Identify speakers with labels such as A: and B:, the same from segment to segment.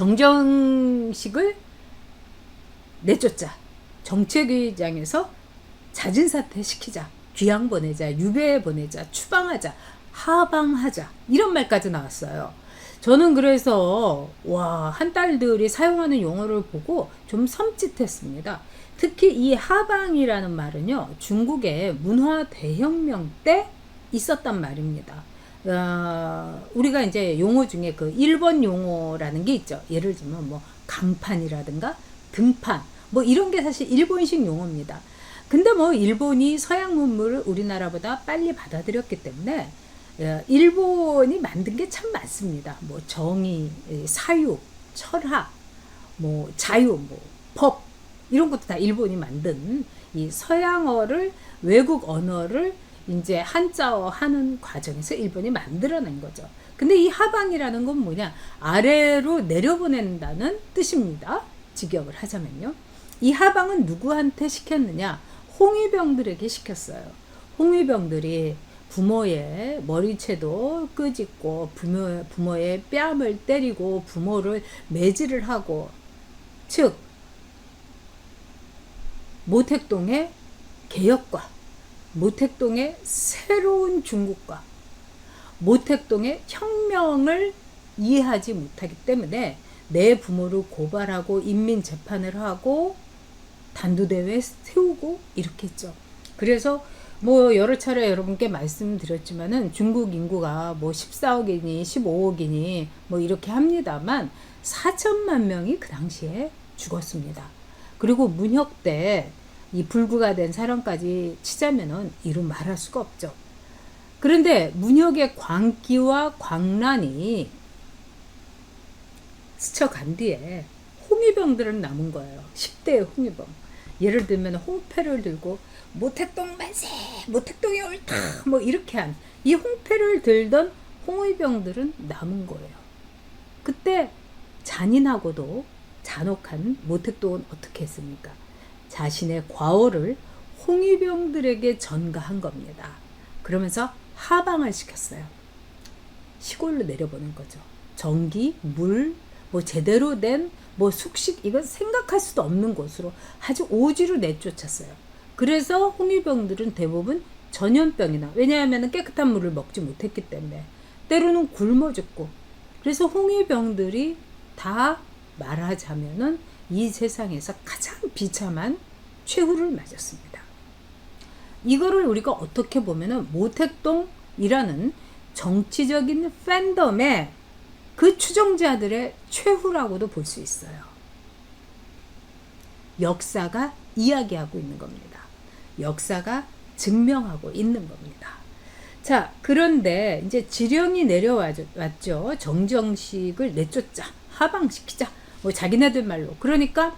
A: 정정식을 내쫓자. 정책위장에서 자진 사퇴시키자. 귀양 보내자. 유배 보내자. 추방하자. 하방하자. 이런 말까지 나왔어요. 저는 그래서 와, 한 딸들이 사용하는 용어를 보고 좀 섬찟했습니다. 특히 이 하방이라는 말은요, 중국의 문화 대혁명 때 있었단 말입니다. 어, 우리가 이제 용어 중에 그 일본 용어라는 게 있죠. 예를 들면 뭐 강판이라든가 등판 뭐 이런 게 사실 일본식 용어입니다. 근데 뭐 일본이 서양 문물을 우리나라보다 빨리 받아들였기 때문에 어, 일본이 만든 게 참 많습니다. 뭐 정의, 사육, 철학, 뭐 자유, 뭐 법 이런 것도 다 일본이 만든 이 서양어를 외국 언어를 이제 한자어 하는 과정에서 일본이 만들어낸 거죠. 근데 이 하방이라는 건 뭐냐? 아래로 내려보낸다는 뜻입니다. 직역을 하자면요. 이 하방은 누구한테 시켰느냐? 홍위병들에게 시켰어요. 홍위병들이 부모의 머리채도 끄집고 부모, 부모의 뺨을 때리고 부모를 매질을 하고 즉 모택동의 개혁과 모택동의 새로운 중국과 모택동의 혁명을 이해하지 못하기 때문에 내 부모를 고발하고 인민 재판을 하고 단두대회 세우고 이렇게 했죠. 그래서 뭐 여러 차례 여러분께 말씀드렸지만은 중국 인구가 뭐 14억이니 15억이니 뭐 이렇게 합니다만 4천만 명이 그 당시에 죽었습니다. 그리고 문혁 때 이 불구가 된 사람까지 치자면은 이루 말할 수가 없죠. 그런데 문혁의 광기와 광란이 스쳐간 뒤에 홍위병들은 남은 거예요. 10대의 홍위병. 예를 들면 홍패를 들고 모택동 만세, 모택동이 옳다, 뭐 이렇게 한 이 홍패를 들던 홍위병들은 남은 거예요. 그때 잔인하고도 잔혹한 모택동은 어떻게 했습니까? 자신의 과오를 홍위병들에게 전가한 겁니다. 그러면서 하방을 시켰어요. 시골로 내려보는 거죠. 전기, 물, 뭐 제대로 된 뭐 숙식 이건 생각할 수도 없는 곳으로 아주 오지로 내쫓았어요. 그래서 홍위병들은 대부분 전염병이나 왜냐하면 깨끗한 물을 먹지 못했기 때문에 때로는 굶어 죽고 그래서 홍위병들이 다 말하자면은 이 세상에서 가장 비참한 최후를 맞았습니다. 이거를 우리가 어떻게 보면은 모택동이라는 정치적인 팬덤의 그 추종자들의 최후라고도 볼 수 있어요. 역사가 이야기하고 있는 겁니다. 역사가 증명하고 있는 겁니다. 자, 그런데 이제 지령이 내려왔죠. 정정식을 내쫓자, 하방시키자. 뭐 자기네들 말로. 그러니까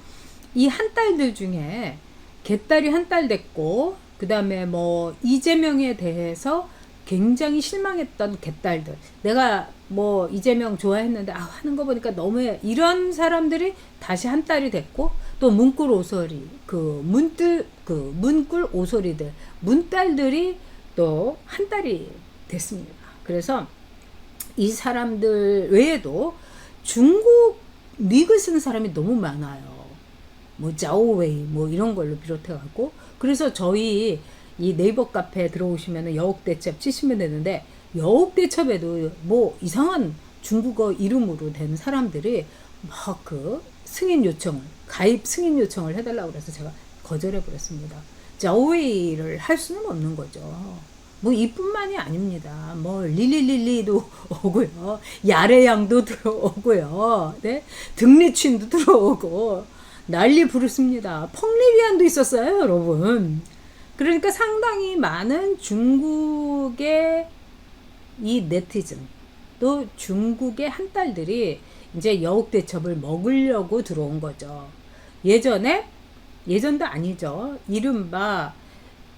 A: 이 한 딸들 중에 개딸이 한 딸 됐고, 그 다음에 뭐 이재명에 대해서 굉장히 실망했던 개딸들. 내가 뭐 이재명 좋아했는데 아 하는 거 보니까 너무해. 이런 사람들이 다시 한 딸이 됐고 또 문꿀 오소리 그 문뜰 그 문꿀 오소리들 문딸들이 또 한 딸이 됐습니다. 그래서 이 사람들 외에도 중국 닉을 쓰는 사람이 너무 많아요. 뭐 자오웨이 뭐 이런 걸로 비롯해 갖고 그래서 저희 이 네이버 카페에 들어오시면 여옥대첩 치시면 되는데 여옥대첩에도 뭐 이상한 중국어 이름으로 된 사람들이 막 그 승인 요청을 가입 승인 요청을 해달라고 그래서 제가 거절해 버렸습니다. 자오웨이를 할 수는 없는 거죠. 뭐 이뿐만이 아닙니다. 뭐 릴리릴리도 오고요, 야레양도 들어오고요, 네 등리춘도 들어오고 난리 부르습니다. 펑리비안도 있었어요, 여러분. 그러니까 상당히 많은 중국의 이 네티즌 또 중국의 한 딸들이 이제 여옥대첩을 먹으려고 들어온 거죠. 예전에 예전도 아니죠. 이른바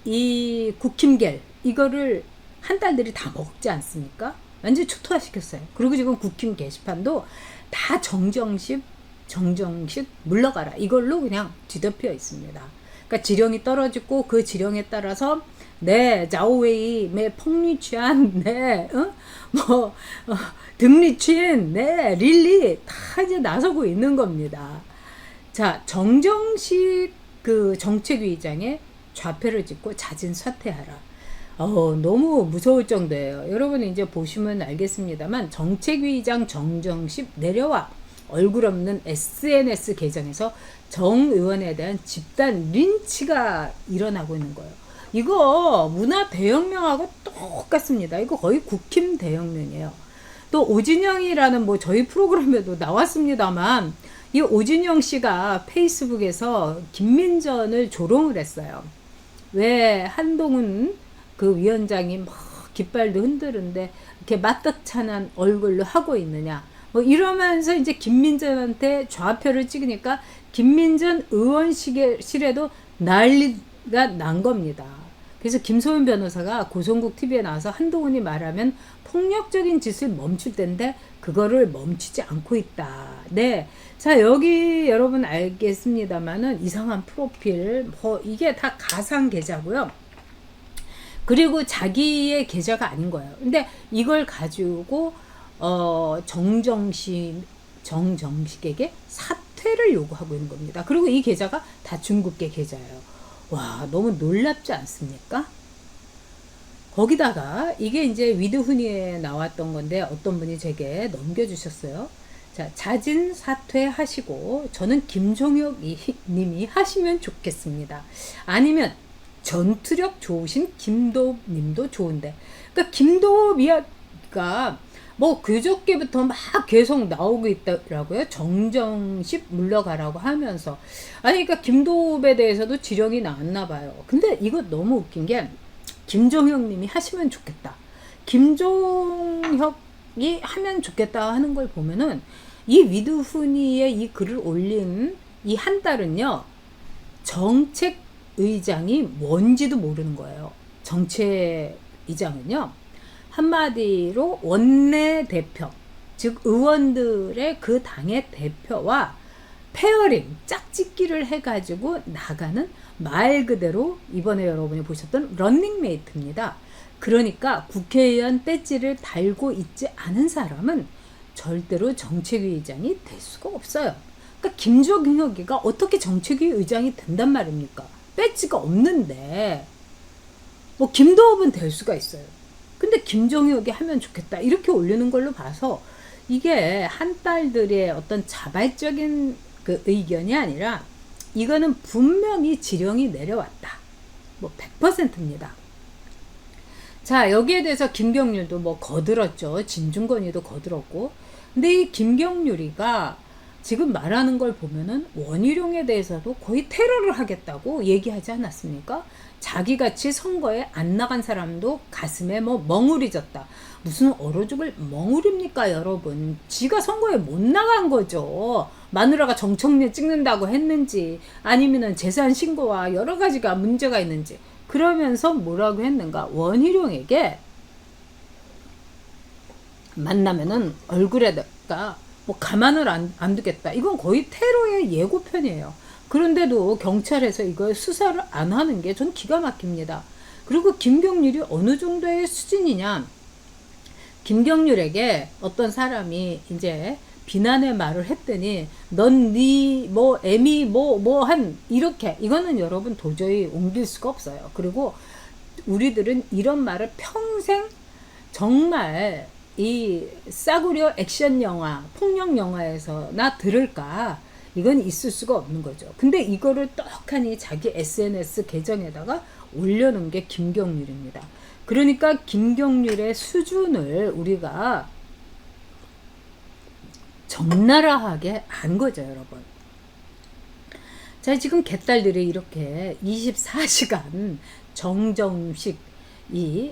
A: 이 국힘겔 이거를 한 딸들이 다 먹지 않습니까? 완전 초토화시켰어요. 그리고 지금 국힘 게시판도 다 정정식 정정식 물러가라 이걸로 그냥 뒤덮여 있습니다. 그러니까 지령이 떨어지고 그 지령에 따라서 네, 자오웨이, 네, 펑리치안, 네, 어? 뭐, 어, 등리친, 네, 릴리, 다 이제 나서고 있는 겁니다. 자, 정정식 그 정책위의장의 좌표를 찍고 자진 사퇴하라. 어, 너무 무서울 정도예요. 여러분 이제 보시면 알겠습니다만 정책위의장 정정식 내려와 얼굴 없는 SNS 계정에서 정 의원에 대한 집단 린치가 일어나고 있는 거예요. 이거 문화 대혁명하고 똑같습니다. 이거 거의 국힘 대혁명이에요. 또 오진영이라는 뭐 저희 프로그램에도 나왔습니다만 이 오진영 씨가 페이스북에서 김민전을 조롱을 했어요. 왜 한동훈 그 위원장이 막 깃발도 흔드는데 이렇게 맞떡찬한 얼굴로 하고 있느냐. 뭐 이러면서 이제 김민전한테 좌표를 찍으니까 김민전 의원실에도 난리가 난 겁니다. 그래서 김소연 변호사가 고성국 TV에 나와서 한동훈이 말하면 폭력적인 짓을 멈출 텐데 그거를 멈추지 않고 있다. 네. 자, 여기 여러분 알겠습니다만은 이상한 프로필, 뭐 이게 다 가상 계좌고요. 그리고 자기의 계좌가 아닌 거예요. 근데 이걸 가지고 어 정정식 정정식에게 사퇴를 요구하고 있는 겁니다. 그리고 이 계좌가 다 중국계 계좌예요. 와, 너무 놀랍지 않습니까? 거기다가 이게 이제 위드훈이에 나왔던 건데 어떤 분이 제게 넘겨주셨어요. 자, 자진 사퇴하시고 저는 김종혁 님이 하시면 좋겠습니다. 아니면 전투력 좋으신 김도읍 님도 좋은데. 그러니까 김도읍 이야기가 뭐 그저께부터 막 계속 나오고 있더라고요. 정정식 물러가라고 하면서. 아니, 그러니까 김도읍에 대해서도 지령이 나왔나 봐요. 근데 이거 너무 웃긴 게 김종혁 님이 하시면 좋겠다. 김종혁이 하면 좋겠다 하는 걸 보면은 이 위드훈이의 이 글을 올린 이 한 달은요, 정책 의장이 뭔지도 모르는 거예요. 정책 의장은요, 한마디로 원내 대표, 즉 의원들의 그 당의 대표와 페어링, 짝짓기를 해가지고 나가는 말 그대로 이번에 여러분이 보셨던 런닝메이트입니다. 그러니까 국회의원 배지를 달고 있지 않은 사람은 절대로 정책위 의장이 될 수가 없어요. 그러니까 김종혁이가 어떻게 정책위 의장이 된단 말입니까? 배지가 없는데 뭐 김도읍은 될 수가 있어요. 근데 김종혁이 하면 좋겠다 이렇게 올리는 걸로 봐서 이게 한 딸들의 어떤 자발적인 그 의견이 아니라 이거는 분명히 지령이 내려왔다. 뭐 100%입니다. 자, 여기에 대해서 김경률도 뭐 거들었죠. 진중권이도 거들었고. 근데 이 김경률이가 지금 말하는 걸 보면은 원희룡에 대해서도 거의 테러를 하겠다고 얘기하지 않았습니까? 자기같이 선거에 안 나간 사람도 가슴에 뭐 멍울이 졌다. 무슨 얼어 죽을 멍울입니까, 여러분? 지가 선거에 못 나간 거죠. 마누라가 정청래 찍는다고 했는지, 아니면은 재산 신고와 여러 가지가 문제가 있는지. 그러면서 뭐라고 했는가? 원희룡에게 만나면은 얼굴에다가 뭐 가만을 안, 안 두겠다. 이건 거의 테러의 예고편이에요. 그런데도 경찰에서 이걸 수사를 안 하는 게 전 기가 막힙니다. 그리고 김경률이 어느 정도의 수준이냐. 김경률에게 어떤 사람이 이제 비난의 말을 했더니 넌네뭐 애미 뭐 뭐 한 이렇게 이거는 여러분 도저히 옮길 수가 없어요. 그리고 우리들은 이런 말을 평생 정말 이 싸구려 액션 영화, 폭력 영화에서나 들을까? 이건 있을 수가 없는 거죠. 근데 이거를 떡하니 자기 SNS 계정에다가 올려놓은 게 김경률입니다. 그러니까 김경률의 수준을 우리가 적나라하게 안 거죠, 여러분. 자, 지금 개딸들이 이렇게 24시간 정정식 이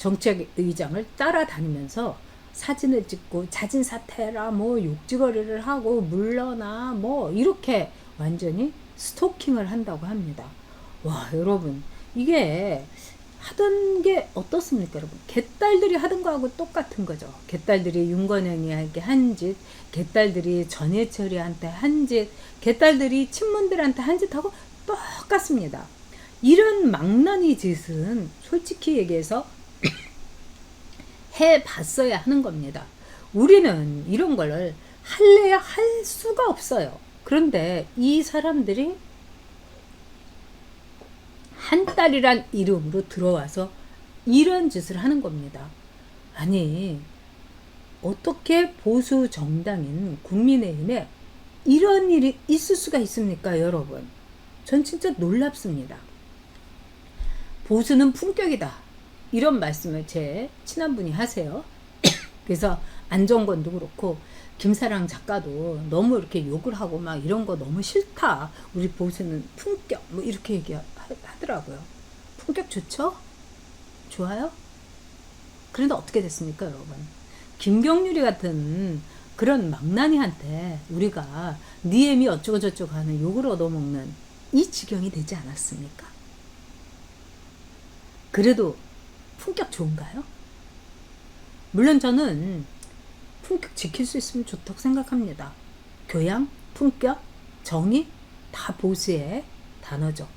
A: 정책 의장을 따라다니면서 사진을 찍고 자진 사퇴라 뭐 욕지거리를 하고 물러나 뭐 이렇게 완전히 스토킹을 한다고 합니다. 와 여러분 이게 하던 게 어떻습니까 여러분? 개딸들이 하던 거하고 똑같은 거죠. 개딸들이 윤건영이에게 한짓 개딸들이 전해철이한테 한짓 개딸들이 친문들한테 한 짓하고 똑같습니다. 이런 망나니 짓은 솔직히 얘기해서 해 봤어야 하는 겁니다. 우리는 이런 걸 할래야 할 수가 없어요. 그런데 이 사람들이 한 딸이란 이름으로 들어와서 이런 짓을 하는 겁니다. 아니, 어떻게 보수 정당인 국민의힘에 이런 일이 있을 수가 있습니까, 여러분? 전 진짜 놀랍습니다. 보수는 품격이다. 이런 말씀을 제 친한 분이 하세요. 그래서 안정권도 그렇고 김사랑 작가도 너무 이렇게 욕을 하고 막 이런 거 너무 싫다. 우리 보수는 품격 뭐 이렇게 얘기하더라고요. 품격 좋죠? 좋아요? 그런데 어떻게 됐습니까, 여러분? 김경률이 같은 그런 망나니한테 우리가 니엠이 어쩌고 저쩌고 하는 욕을 얻어먹는 이 지경이 되지 않았습니까? 그래도 품격 좋은가요? 물론 저는 품격 지킬 수 있으면 좋다고 생각합니다. 교양, 품격, 정의 다 보수의 단어죠.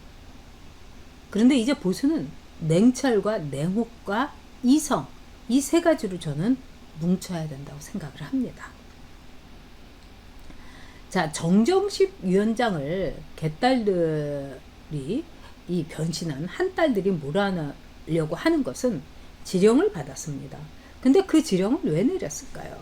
A: 그런데 이제 보수는 냉철과 냉혹과 이성 이 세 가지로 저는 뭉쳐야 된다고 생각을 합니다. 자, 정정식 위원장을 개딸들이 이 변신한 한 딸들이 몰아 내려고 하는 것은 지령을 받았습니다. 근데 그 지령을 왜 내렸을까요?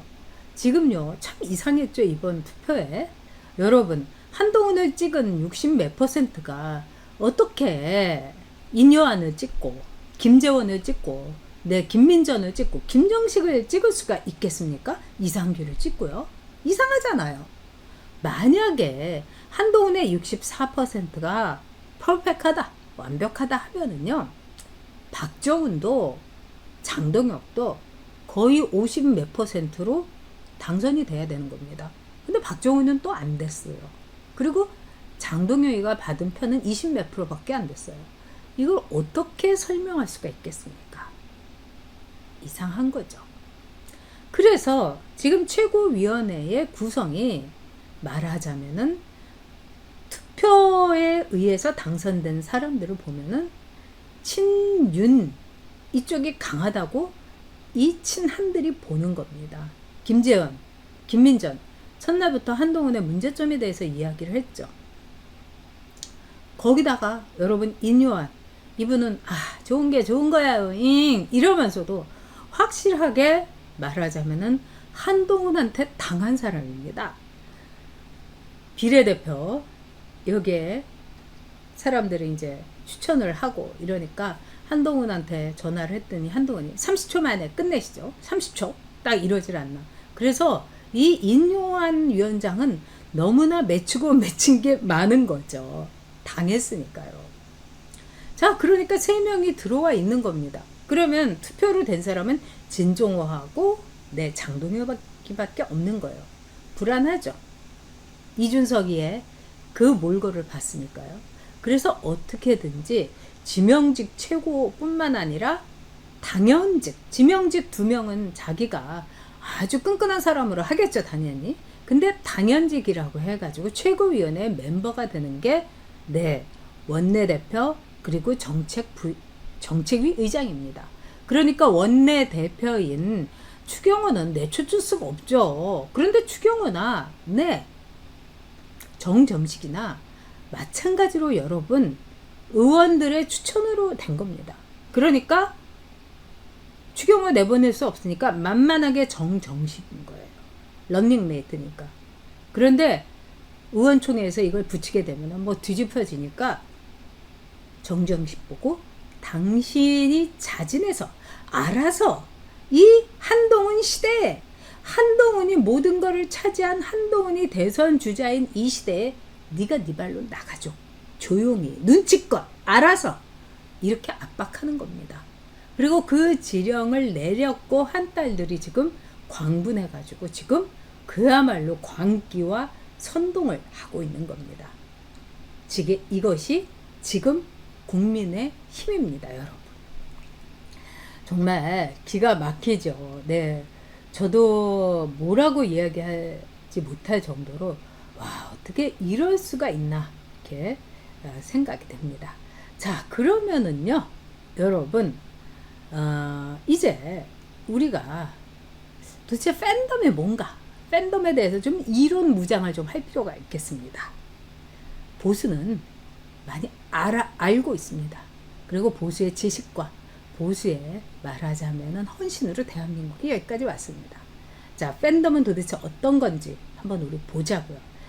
A: 지금요, 참 이상했죠, 이번 투표에. 여러분, 한동훈을 찍은 60 몇 퍼센트가 어떻게 인여한을 찍고, 김재원을 찍고, 네, 김민전을 찍고, 김정식을 찍을 수가 있겠습니까? 이상규를 찍고요. 이상하잖아요. 만약에 한동훈의 64%가 퍼펙하다, 완벽하다 하면은요, 박정훈도 장동혁도 거의 50 몇 퍼센트로 당선이 돼야 되는 겁니다. 근데 박정훈은 또 안 됐어요. 그리고 장동혁이가 받은 표는 20 몇 프로밖에 안 됐어요. 이걸 어떻게 설명할 수가 있겠습니까? 이상한 거죠. 그래서 지금 최고위원회의 구성이 말하자면은 투표에 의해서 당선된 사람들을 보면은 친윤 이쪽이 강하다고 이 친한들이 보는 겁니다. 김재원, 김민전, 첫날부터 한동훈의 문제점에 대해서 이야기를 했죠. 거기다가 여러분 인요한 이분은 아 좋은 게 좋은 거야 잉 이러면서도 확실하게 말하자면은 한동훈한테 당한 사람입니다. 비례대표 여기에 사람들이 이제 추천을 하고 이러니까 한동훈한테 전화를 했더니 한동훈이 30초 만에 끝내시죠. 30초 딱 이러질 않나. 그래서 이 인요한 위원장은 너무나 맺히고 맺힌 게 많은 거죠. 당했으니까요. 자, 그러니까 세 명이 들어와 있는 겁니다. 그러면 투표로 된 사람은 진종호하고 네 장동혁밖에 없는 거예요. 불안하죠. 이준석이의 그 몰골을 봤으니까요. 그래서 어떻게든지 지명직 최고뿐만 아니라 당연직, 지명직 두 명은 자기가 아주 끈끈한 사람으로 하겠죠, 당연히. 근데 당연직이라고 해가지고 최고위원회 멤버가 되는 게, 네, 원내대표, 그리고 정책 부, 정책위 의장입니다. 그러니까 원내대표인 추경호는 내쫓을 수가 없죠. 그런데 추경호나, 네, 정점식이나 마찬가지로 여러분 의원들의 추천으로 된 겁니다. 그러니까 추경호 내보낼 수 없으니까 만만하게 정정식인 거예요. 런닝메이트니까. 그런데 의원총회에서 이걸 붙이게 되면 뭐 뒤집혀지니까 정정식 보고 당신이 자진해서 알아서 이 한동훈 시대에 한동훈이 모든 것을 차지한 한동훈이 대선 주자인 이 시대에 네가 네 발로 나가줘. 조용히 눈치껏 알아서 이렇게 압박하는 겁니다. 그리고 그 지령을 내렸고 한 딸들이 지금 광분해 가지고 지금 그야말로 광기와 선동을 하고 있는 겁니다. 이것이 지금 국민의 힘입니다, 여러분. 정말 기가 막히죠. 네. 저도 뭐라고 이야기하지 못할 정도로 와, 어떻게 이럴 수가 있나 이렇게 어, 생각이 됩니다. 자, 그러면은요, 여러분, 어, 이제 우리가 도대체 팬덤이 뭔가, 팬덤에 대해서 좀 이론 무장을 좀 할 필요가 있겠습니다. 보수는 많이 알아, 알고 있습니다. 그리고 보수의 지식과 보수의 말하자면은 헌신으로 대한민국이 여기까지 왔습니다. 자, 팬덤은 도대체 어떤 건지 한번 우리 보자고요.